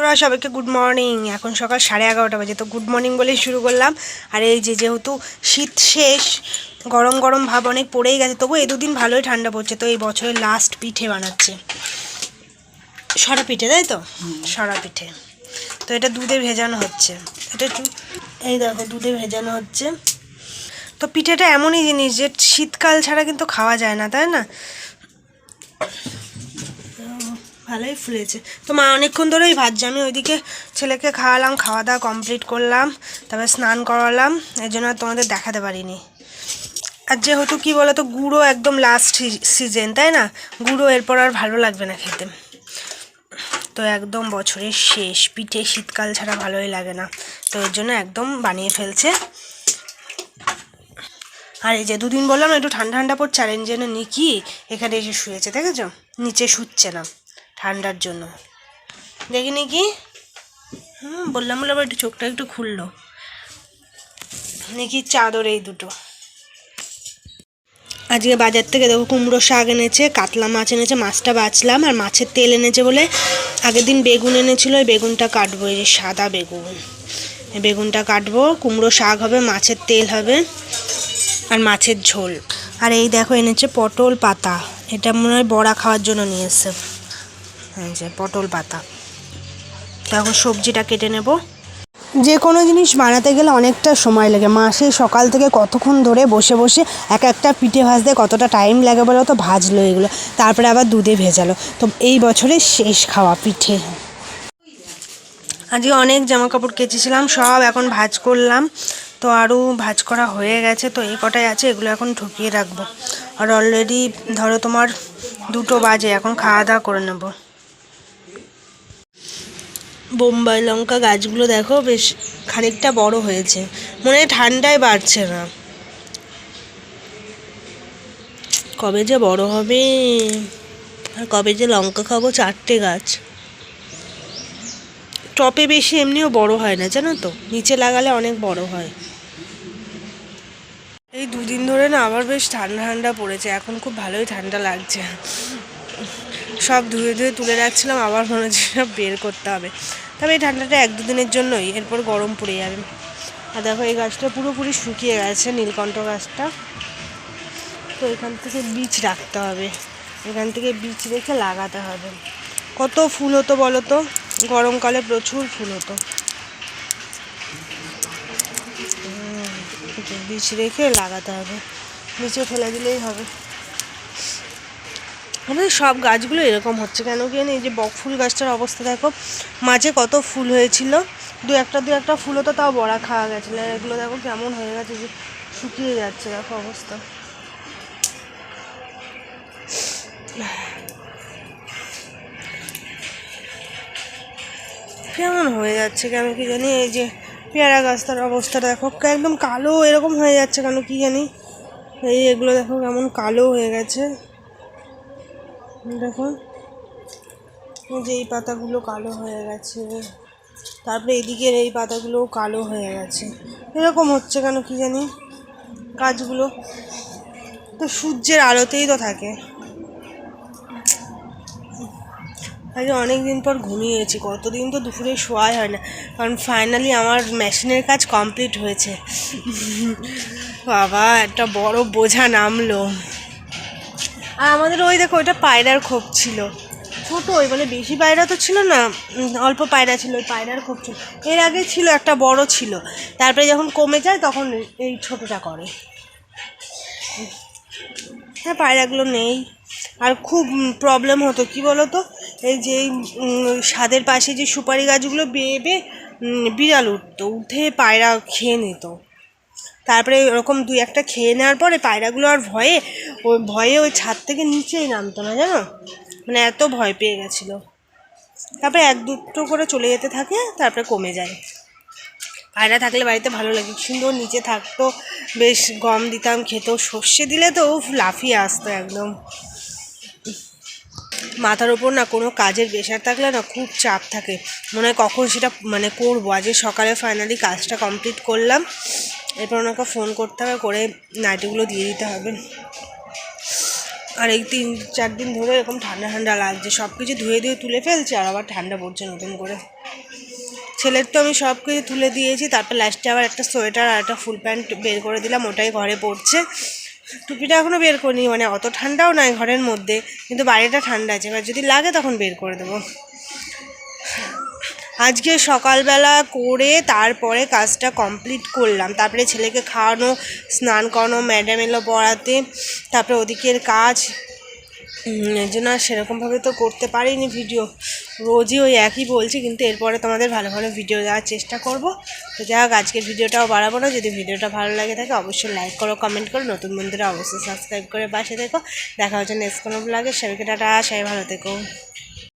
বন্ধুরা, সবাইকে good morning এখন সকাল সাড়ে এগারোটা বাজে, তো গুড মর্নিং বলেই শুরু করলাম। আর এই যে যেহেতু শীত শেষ, গরম গরম ভাব অনেক পড়েই গেছে তবু এই দুদিন ভালোই ঠান্ডা পড়ছে, তো এই বছরের লাস্ট পিঠে বানাচ্ছে। সরা পিঠে, তাই তো? সরা পিঠে। তো এটা দুধে ভেজানো হচ্ছে। এটা এই দেখো, দুধে ভেজানো হচ্ছে। তো পিঠেটা এমনই জিনিস যে শীতকাল ছাড়া কিন্তু খাওয়া যায় না, তাই না? ভালোই ফুলেছে। তো মা অনেকক্ষণ ধরেই ভাজছে আমি ওইদিকে ছেলেকে খাওয়ালাম খাওয়া দাওয়া কমপ্লিট করলাম, তারপর স্নান করালাম এই জন্য তোমাদের দেখাতে পারিনি। আর যেহেতু কী বলো তো গুঁড়ো একদম লাস্ট সিজন তাই না? গুঁড়ো এরপর আর ভালো লাগবে না খেতে। তো একদম বছরের শেষ, পিঠে শীতকাল ছাড়া ভালোই লাগে না। তো এর জন্য একদম বানিয়ে ফেলছে। আর এই যে দুদিন বললাম একটু ঠান্ডা ঠান্ডা পড়ছে, আর এর জন্য নিকি, এখানে এসে শুয়েছে, দেখেছ? নিচে শুচ্ছে না। ঠান্ডার জন্য। দেখিনি কি? হুম, বললাম বলে আবার একটু চোখটা একটু খুললো। নাকি চাদর এই দুটো। আজকে বাজার থেকে দেখো কুমড়ো শাক এনেছে, কাতলা মাছ এনেছে, মাছটা বাছলাম আর মাছের তেল এনেছে বলে আগের দিন বেগুন এনেছিল ওই বেগুনটা কাটবো, এই যে সাদা বেগুন। বেগুনটা কাটবো, কুমড়ো শাক হবে, মাছের তেল হবে, আর মাছের ঝোল। আর এই দেখো এনেছে পটল পাতা, এটা মনে হয় বড়া খাওয়ার জন্য নিয়ে এসছে। যে পটল পাতা। তো এখন সবজিটা কেটে নেব। যে কোনো জিনিস বানাতে গেলে অনেকটা সময় লাগে। মাসে সকাল থেকে কতক্ষণ ধরে বসে বসে এক একটা পিঠে ভাজতে কতটা টাইম লাগে বলো তো? ভাজলো এগুলো। তারপরে আবার দুধে ভেজালো। তো এই বছরের শেষ খাওয়া পিঠে। আজকে অনেক জামা কাপড় কেচেছিলাম, সব এখন ভাজ করলাম। তো আরও ভাজ করা হয়ে গেছে, তো এই কটাই আছে, এগুলো এখন ঢুকিয়ে রাখব। আর অলরেডি ধরো তোমার দুটো বাজে, এখন খাওয়া দাওয়া করে নেব। বোম্বাই লঙ্কা গাছগুলো দেখো বেশ খানিকটা বড় হয়েছে। মনে হয় ঠান্ডায় বাড়ছে না। কবে যে বড় হবে? আর কবে যে লঙ্কা খাব চারটে গাছ। টপে বেশি এমনিও বড় হয় না, জানো তো? নিচে লাগালে অনেক বড় হয়। এই দুদিন ধরে না আবার বেশ ঠান্ডা ঠান্ডা পড়েছে, এখন খুব ভালোই ঠান্ডা লাগছে। সব ধুয়ে ধুয়ে তুলে রাখছিলাম, আবার মনে হচ্ছে সব বের করতে হবে। তবে এই ঠান্ডাটা এক দুদিনের জন্যই, এরপর গরম পড়ে যাবে। আর দেখো এই গাছটা পুরোপুরি শুকিয়ে গেছে, নীলকণ্ঠ গাছটা। তো এখান থেকে বীজ রাখতে হবে। এখান থেকে বীজ রেখে লাগাতে হবে। কত ফুল হতো বলো তো? গরমকালে প্রচুর ফুল হতো। বীজ রেখে লাগাতে হবে। নিচে ফেলে দিলেই হবে। আমাদের সব গাছগুলো এরকম হচ্ছে। কেন কি জানি এই যে বক ফুল গাছটার অবস্থা, দেখো, মাঝে কত ফুল হয়েছিল। দু একটা দু একটা ফুল হতো তাও বড়া খাওয়া গেছিল এগুলো দেখো কেমন হয়ে গেছে যে শুকিয়ে যাচ্ছে, দেখো অবস্থা। কেমন হয়ে যাচ্ছে, কেন কি জানি এই যে পেয়ারা গাছটার অবস্থা, দেখো, একদম কালো এরকম হয়ে যাচ্ছে, কেন কি জানি। এই এগুলো দেখো কেমন কালো হয়ে গেছে। দেখো, এই যে এই পাতাগুলো কালো হয়ে গেছে। তারপরে এদিকের এই পাতাগুলোও কালো হয়ে গেছে। এরকম হচ্ছে কেন কি জানি? গাছগুলো। তো সূর্যের আলোতেই তো থাকে। আজকে অনেক দিন পর ঘুমিয়েছি, কতদিন তো দুপুরে শোয়াই হয় না। কারণ ফাইনালি আমার মেশিনের কাজ কমপ্লিট হয়েছে। বাবা, একটা বড় বোঝা নামলো। আর আমাদের ওই দেখো, ওইটা পায়রার খোপ ছিল। ছোট ওই মানে বেশি পায়রা তো ছিল না অল্প পায়রা ছিল, ওই পায়রার খোপ ছিল। এর আগে ছিল, একটা বড় ছিল। তারপরে যখন কমে যায়, তখন এই ছোটোটা করে। হ্যাঁ পায়রাগুলো নেই। আর খুব প্রবলেম হতো, কি তো এই যে স্বাদের পাশে যে সুপারি গাছগুলো বেয়ে বেয়ে বিড়াল উঠতো, উঠে পায়রা খেয়ে নিত। তারপরে ওরকম দুই একটা খেয়ে নেওয়ার পরে পায়রাগুলো আর ভয়ে, ওই ভয়ে ওই ছাদ থেকে নিচেই নামতো না জানো? মানে এত ভয় পেয়ে গেছিল। তারপরে এক দুটো করে চলে যেতে থাকে, তারপরে কমে যায়। পায়রা থাকলে বাড়িতে ভালো লাগে। সুন্দর নিচে থাকতো, বেশ গম দিতাম, খেত, সর্ষে দিলে তো উফ, লাফিয়ে আসতো একদম। মাথার ওপর না কোনো কাজের প্রেশার থাকলে না খুব চাপ থাকে। মনে হয় কখন সেটা মানে করব। আজকে সকালে ফাইনালি কাজটা কমপ্লিট করলাম। এরপর ওনাকে ফোন করতে হবে, করে নাইটিগুলো দিয়ে দিতে হবে। আর এই তিন, চার দিন ধরে এরকম ঠান্ডা ঠান্ডা লাগছে সব কিছু ধুয়ে ধুয়ে তুলে ফেলছে আর আবার ঠান্ডা পড়ছে নতুন করে। ছেলের তো আমি সব কিছু তুলে দিয়েছি, তারপর লাস্টে আবার একটা সোয়েটার আর একটা ফুল প্যান্ট বের করে দিলাম, ওটাই ঘরে পড়ছে। টুপিটা এখনও বের করিনি মানে অত ঠান্ডাও নয় ঘরের মধ্যে, কিন্তু বাইরেটা ঠান্ডা আছে, এবার যদি লাগে তখন বের করে দেবো। আজকে সকালবেলা করে তারপরে কাজটা কমপ্লিট করলাম। তারপরে ছেলেকে খাওয়ানো, স্নান করানো, ম্যাডাম এলো পড়াতে, তারপরে ওদিকের কাজ। এর জন্য আর সেরকমভাবে তো করতে পারিনি ভিডিও রোজই ওই একই বলছি, কিন্তু এরপরে তোমাদের ভালো ভালো ভিডিও দেওয়ার চেষ্টা করব। তো যাই হোক, আজকের ভিডিওটাও বাড়াবো না। যদি ভিডিওটা ভালো লাগে থাকে, অবশ্যই লাইক করো কমেন্ট করো। নতুন বন্ধুরা অবশ্যই সাবস্ক্রাইব করে পাশে দেখো দেখা হচ্ছে নেক্সট কোনো ব্লগে সবাইকে টাটা, সবাই ভালো থেকো।